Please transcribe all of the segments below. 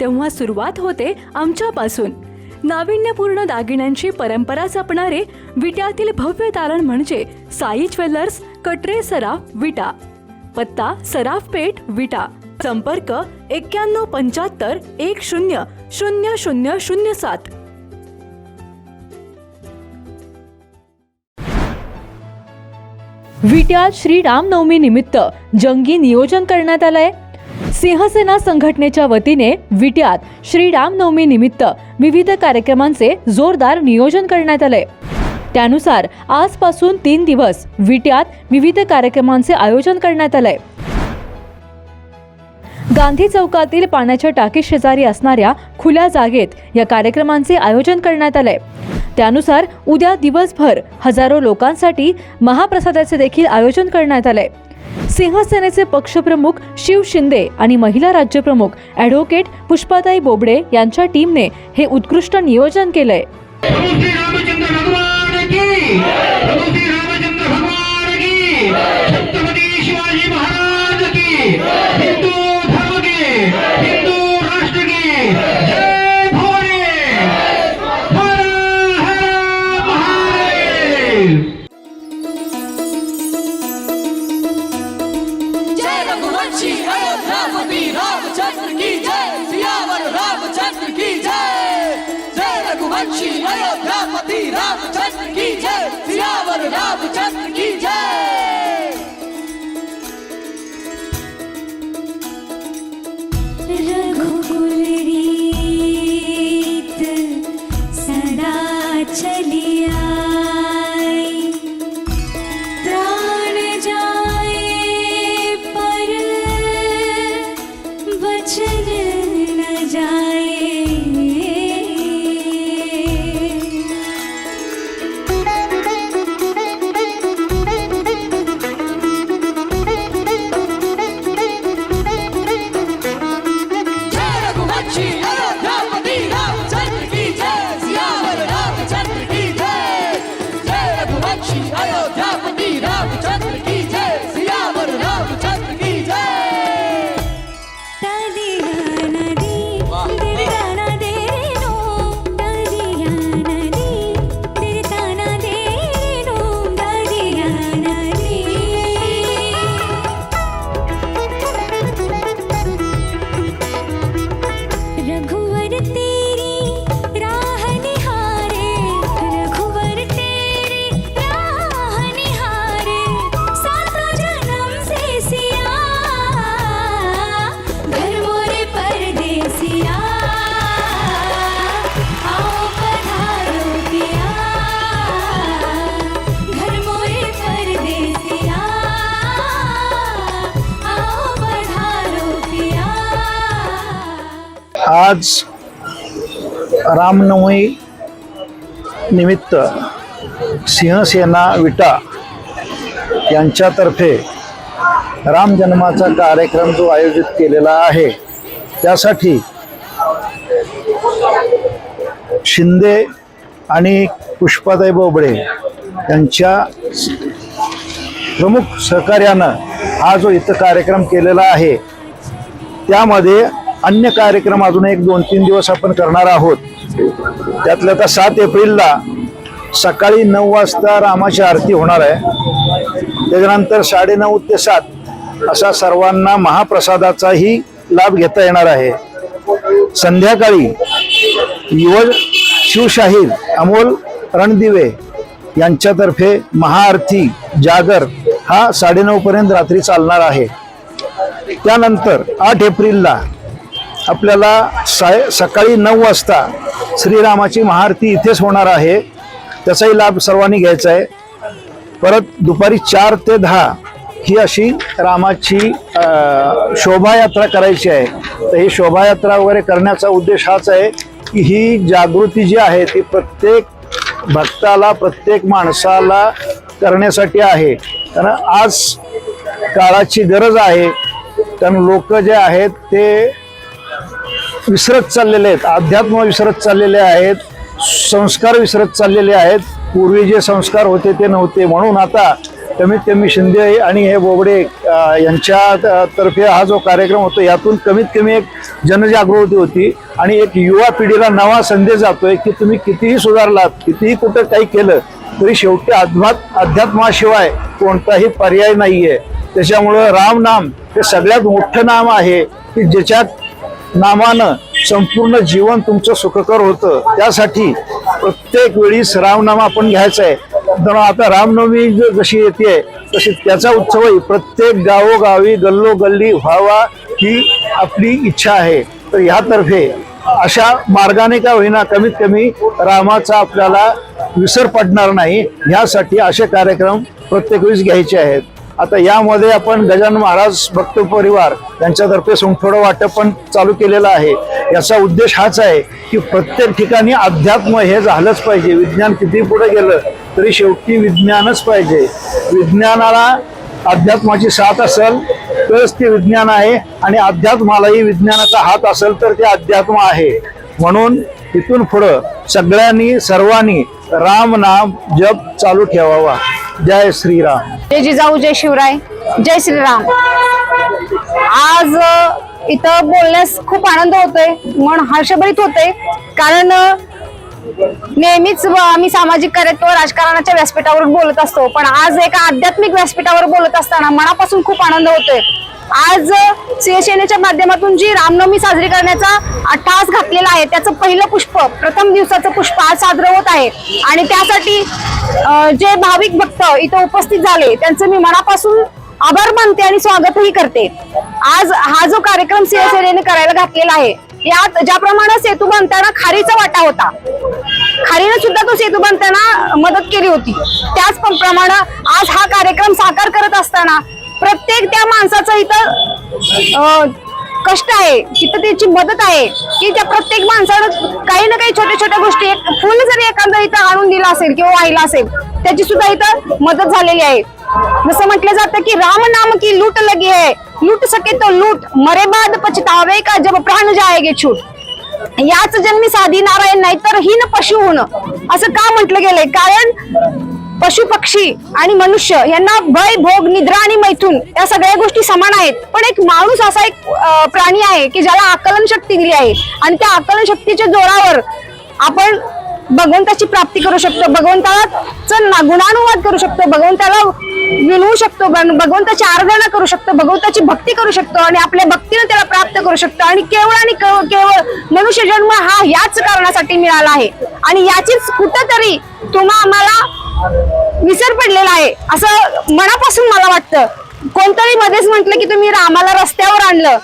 तेव्हा सुरुवात होते आमच्यापासून. नाविन्यपूर्ण दागिन्यांची परंपरा जपणारे विट्यातील भव्य तारण म्हणजे साई ज्वेलर्स कटरे सराफ विटा. पत्ता सराफ पेठ विटा. संपर्क एक्क्याण्णव पंच्याहत्तर एक शून्य शून्य शून्य शून्य सात. विट्यात श्री रामनवमी निमित्त जंगी नियोजन करण्यात आलंय. सिंहसेना संघटनेच्या वतीने विट्यात श्री रामनवमी निमित्त विविध कार्यक्रमांचे जोरदार नियोजन करण्यात आले. त्यानुसार आजपासून तीन दिवस विट्यात विविध कार्यक्रमांचे आयोजन करण्यात आलंय गांधी चौकातील पाण्याच्या टाकी शेजारी असणाऱ्या खुल्या जागेत या कार्यक्रमांचे आयोजन करण्यात आले. त्यानुसार उद्या दिवसभर हजारो लोकांसाठी महाप्रसादाचे देखील आयोजन करण्यात आले. सिंहसेनेचे पक्षप्रमुख शिव शिंदे आणि महिला राज्यप्रमुख ॲडव्होकेट पुष्पाताई बोबडे यांच्या टीमने हे उत्कृष्ट नियोजन केलंय. Archie, I got half a beat, half a touch of the key, आज रामनवमी निमित्त सिंहसेना विटा यांच्यातर्फे राम जन्माचा कार्यक्रम जो आयोजित केलेला आहे त्यासाठी शिंदे आणि पुष्पाताई बोबडे यांच्या प्रमुख सहकार्यानं हा जो इथं कार्यक्रम केलेला आहे त्यामध्ये अन्य कार्यक्रम अजून एक दोन तीन दिवस आपण करणार आहोत. त्यातल्या आता सात एप्रिलला सकाळी नऊ वाजता रामाची आरती होणार आहे. त्याच्यानंतर साडेनऊ ते सात असा सर्वांना महाप्रसादाचाही लाभ घेता येणार आहे. संध्याकाळी युव शिवशाहीर अमोल रणदिवे यांच्यातर्फे महाआरती जागर हा साडेनऊपर्यंत रात्री चालणार आहे. त्यानंतर आठ एप्रिलला आपल्याला साय सकाळी नऊ वाजता श्रीरामाची महाआरती इथेच होणार आहे. त्याचाही लाभ सर्वांनी घ्यायचा आहे. परत दुपारी चार ते दहा ही अशी रामाची शोभायात्रा करायची आहे. तर ही शोभायात्रा वगैरे करण्याचा उद्देश हाच आहे की ही जागृती जी आहे ती प्रत्येक भक्ताला प्रत्येक माणसाला करण्यासाठी आहे. कारण आज काळाची गरज आहे. कारण लोक जे आहेत ते विसरत चाललेले आहेत. अध्यात्म विसरत चाललेले आहेत. संस्कार विसरत चाललेले आहेत. पूर्वी जे संस्कार होते ते नव्हते. म्हणून आता कमीत कमी शिंदे आणि हे बोबडे यांच्या तर्फे हा जो कार्यक्रम होतो यातून कमीत कमी एक जनजागृती होती. आणि एक युवा पिढीला नवा संदेश जातोय की तुम्ही कितीही सुधारलात कितीही कुठं काही केलं तरी शेवटी अध्यात् अध्यात्माशिवाय कोणताही पर्याय नाहीये. त्याच्यामुळं राम नाम हे सगळ्यात मोठं नाम आहे की ज्याच्यात नामानं संपूर्ण जीवन तुमचं सुखकर होतं. त्यासाठी प्रत्येक वेळीस रामनाम आपण घ्यायचं आहे. तर आता रामनवमी जशी येते तशी त्याचा उत्सवही प्रत्येक गावोगावी गल्लोगल्ली व्हावा ही आपली इच्छा आहे. तर ह्यातर्फे अशा मार्गाने का होईना कमीत कमी रामाचा आपल्याला विसर पडणार नाही. ह्यासाठी असे कार्यक्रम प्रत्येक वेळेस घ्यायचे आहेत. आता यामध्ये आपण गजानन महाराज भक्त परिवार यांच्यातर्फे सोंगठोडं वाटप पण चालू केलेलं आहे. याचा उद्देश हाच आहे की प्रत्येक ठिकाणी अध्यात्म हे झालंच पाहिजे. विज्ञान किती पुढे गेलं तरी शेवटी विज्ञानच पाहिजे. विज्ञानाला अध्यात्माची साथ असेल तरच ते विज्ञान आहे आणि अध्यात्मालाही विज्ञानाचा हात असेल तर ते अध्यात्म आहे. म्हणून इथून पुढं सगळ्यांनी सर्वांनी राम नाम जप चालू ठेवावा. जय श्रीराम. जय जिजाऊ जय शिवराय जय श्रीराम. आज इथं बोलण्यास खूप आनंद होतोय मन हर्षभरीत होते कारण नेहमीच आम्ही सामाजिक कार्यत्व राजकारणाच्या व्यासपीठावर बोलत असतो. पण आज एका आध्यात्मिक व्यासपीठावर बोलत असताना मनापासून खूप आनंद होतोय. आज शिवसेनेच्या माध्यमातून जी रामनवमी साजरी करण्याचा अट्टहास घातलेला आहे त्याचं पहिलं पुष्प प्रथम दिवसाचं पुष्प आज साजरं होत आहे. आणि त्यासाठी जे भाविक भक्त इथं उपस्थित झाले त्यांचं मी मनापासून आभार मानते आणि स्वागतही करते. आज हा जो कार्यक्रम शिवसेनेने करायला घातलेला आहे यात ज्याप्रमाणे सेतू बांधताना खारीचा वाटा होता. खारीने सुद्धा तो सेतू बांधताना मदत केली होती. त्याच प्रमाणे आज हा कार्यक्रम साकार करत असताना प्रत्येक त्या माणसाचं इथं अं, कष्ट आहे तिथं त्याची मदत आहे की त्या प्रत्येक माणसानं काही ना काही छोट्या छोट्या गोष्टी एक फुल जरी एखादं इथं आणून दिलं असेल किंवा वाहिला असेल त्याची सुद्धा इथं मदत झालेली आहे. जसं म्हटलं जातं की राम नाम की लूट लगी आहे लूट सके तो लूट मरे बाद पछतावे का जब प्राण जायगे छूट. याच जन्मी साधी नारायण नाही तर हीन पशु होणं. असं का म्हटलं गेलंय? कारण पशु पक्षी आणि मनुष्य यांना भय भोग निद्रा आणि मैथून या सगळ्या गोष्टी समान आहेत. पण एक माणूस असा एक प्राणी आहे की ज्याला आकलन शक्ती दिली आहे. आणि त्या आकलन शक्तीच्या जोरावर आपण भगवंताची प्राप्ती करू शकतो. भगवंताला गुणानुवाद करू शकतो. भगवंताला विनवू शकतो. भगवंताची आराधना करू शकतो. भगवंताची भक्ती करू शकतो. आणि आपल्या भक्तीने त्याला प्राप्त करू शकतो. आणि केवळ आणि केवळ मनुष्य जन्म हा याच कारणासाठी मिळाला आहे. आणि याचीच कुठंतरी तुम्हा आम्हाला विसर पडलेला आहे. असं मनापासून मला वाटतं. कोणतरी मध्येच म्हटलं की तुम्ही रामाला रस्त्यावर आणलं.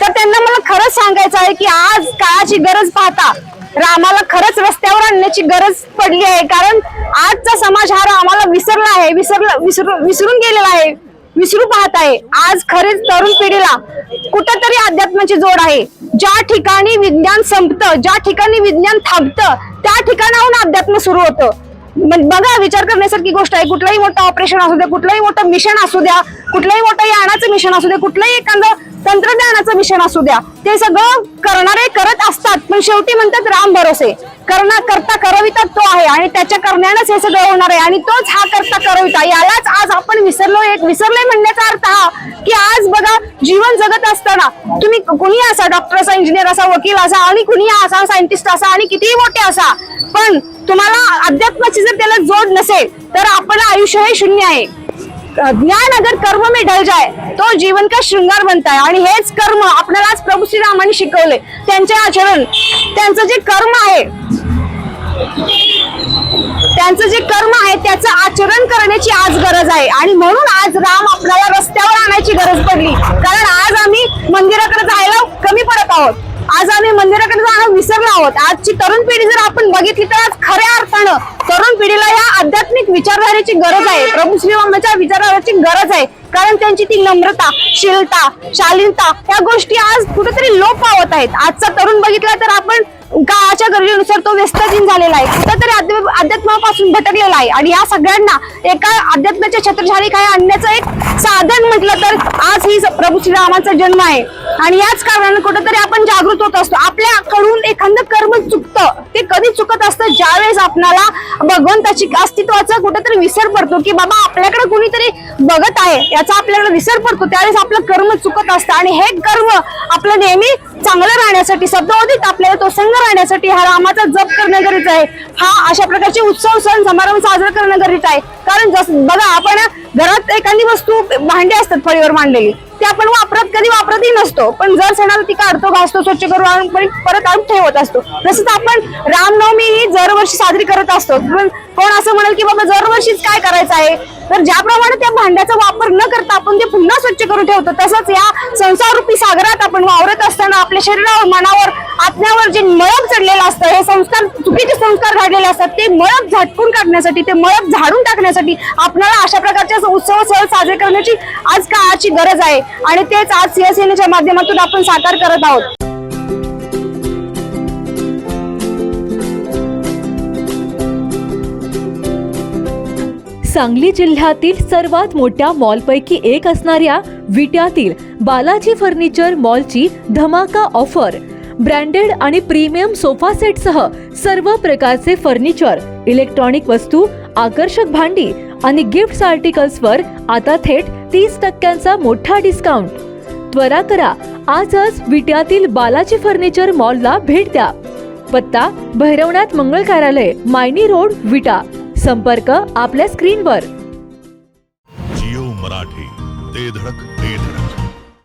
तर त्यांना मला खरंच सांगायचं आहे की आज काळाची गरज पाहता रामाला खरंच रस्त्यावर आणण्याची गरज पडली आहे. कारण आजचा समाज हा रामाला विसरला आहे. विसरला विसरू विसरून गेलेला आहे. विसरू पाहत आहे. आज खरेच तरुण पिढीला कुठंतरी अध्यात्माची जोड आहे. ज्या ठिकाणी विज्ञान संपतं ज्या ठिकाणी विज्ञान थांबतं त्या ठिकाणाहून अध्यात्म सुरू होतं. बघा विचार करण्यासारखी गोष्ट आहे. कुठलंही मोठं ऑपरेशन असू द्या कुठलंही मोठं मिशन असू द्या कुठलंही मोठं यानाचं मिशन असू द्या कुठलंही एखादं तंत्रज्ञानाचं मिशन असू द्या. ते सगळं करणारे करत असतात पण शेवटी म्हणतात राम भरोसे. करणा करता करविता तो आहे आणि त्याच्या करण्यानंच हे सगळं होणार आहे. आणि तोच हा करता करविता. यालाच आज आपण विसरलो एक विसरलोय म्हणण्याचा अर्थ हा की आज बघा जीवन जगत असताना तुम्ही कुणी असा डॉक्टर असा इंजिनियर असा वकील असा आणि कुणी असा सायंटिस्ट असा आणि कितीही मोठे असा पण तुम्हाला अध्यात्माची जर त्याला जोड नसेल तर आपलं आयुष्य हे शून्य आहे. ज्ञान अगर कर्म में ढल जाए तो जीवन का श्रृंगार बनता है. आणि हेच कर्म आपल्याला आज प्रभू श्रीरामांनी शिकवले. त्यांचे आचरण त्यांचं जे कर्म आहे त्यांचं जे कर्म आहे त्याचं आचरण करण्याची आज गरज आहे. आणि म्हणून आज राम आपल्याला रस्त्यावर आणायची गरज पडली. कारण आज आम्ही मंदिराकडे जायला कमी पडत आहोत. आज आम्ही मंदिराकडे जाणं विसरलो आहोत. आजची तरुण पिढी जर आपण बघितली तर आज खऱ्या अर्थानं तरुण पिढीला या आध्यात्मिक विचारधारेची गरज आहे. प्रभू श्रीरामाच्या विचारधारेची गरज आहे. कारण त्यांची ती नम्रता शीलता शालीनता या गोष्टी आज कुठेतरी लोप पावत आहेत. आजचा तरुण बघितला तर आपण काळाच्या गरजेनुसार तो व्यस्तहीन झालेला आहे. कुठेतरी अध्यात्मापासून भटकलेला आहे. आणि या सगळ्यांना एका अध्यात्माच्या छत्रछाली काय आणण्याचं एक साधन म्हटलं तर आज ही प्रभू श्रीरामाचा जन्म आहे. आणि याच कारणाने कुठेतरी आपण जागृत होत असतो. आपल्याकडून एखादं कर्म चुकतं ते कधी चुकत असतं ज्यावेळेस आपणाला भगवंताची अस्तित्वाचा कुठेतरी विसर पडतो की बाबा आपल्याकडे कुणीतरी बघत आहे. याचा आपल्याकडे विसर पडतो. त्यावेळेस आपलं कर्म चुकत असतं. आणि हे कर्म आपलं नेहमी चांगलं राहण्यासाठी सद्योदित आपल्याला तो संघ राहण्यासाठी हा रामाचा जप करणं गरजेचं आहे. हा अशा प्रकारचे उत्सव सण समारंभ साजरा करणं गरजेचं आहे. कारण जस बघा आपण घरात एखादी वस्तू भांडी असतात फळीवर मांडलेली. ते आपण वापरत कधी वापरतही नसतो. पण जर सणाला ती काढतो घासतो स्वच्छ करून आणून परत- परत आणून ठेवत असतो. तसंच आपण रामनवमी ही दरवर्षी साजरी करत असतो. पण कोण असं म्हणेल की बाबा दरवर्षीच काय करायचं आहे? तर ज्याप्रमाणे त्या भांड्याचा वापर न करता आपण ते पुन्हा स्वच्छ करून ठेवतो तसंच या संसाररूपी सागरात आपण वावरत असताना आपल्या शरीरावर मनावर आत्म्यावर जे मळक चढलेलं असतं हे संस्कार चुकीचे संस्कार घडलेले असतात ते मळक झटकून काढण्यासाठी ते मळक झाडून टाकण्यासाठी आपल्याला अशा प्रकारच्या उत्सव सहज साजरे करण्याची आज काळाची गरज आहे. आणि तेच आज शिवसेनेच्या माध्यमातून आपण साकार करत आहोत. सांगली जिल्ह्यातील सर्वात मोठ्या मॉलपैकी एक असणाऱ्या विट्यातील बालाजी फर्निचर मॉलची धमाका ऑफर. ब्रँडेड आणि प्रीमियम सोफा सेटसह सर्व प्रकारचे फर्निचर इलेक्ट्रॉनिक वस्तू आकर्षक भांडी आणि गिफ्ट आर्टिकल्सवर आता थेट तीस टक्क्यांचा मोठा डिस्काउंट. त्वरा करा आजच विट्यातील बालाजी फर्निचर मॉलला भेट द्या. पत्ता भैरवनाथ मंगळ कार्यालय मायनी रोड विटा. संपर्क आपल्या स्क्रीनवर. जिओ मराठी ते धडक.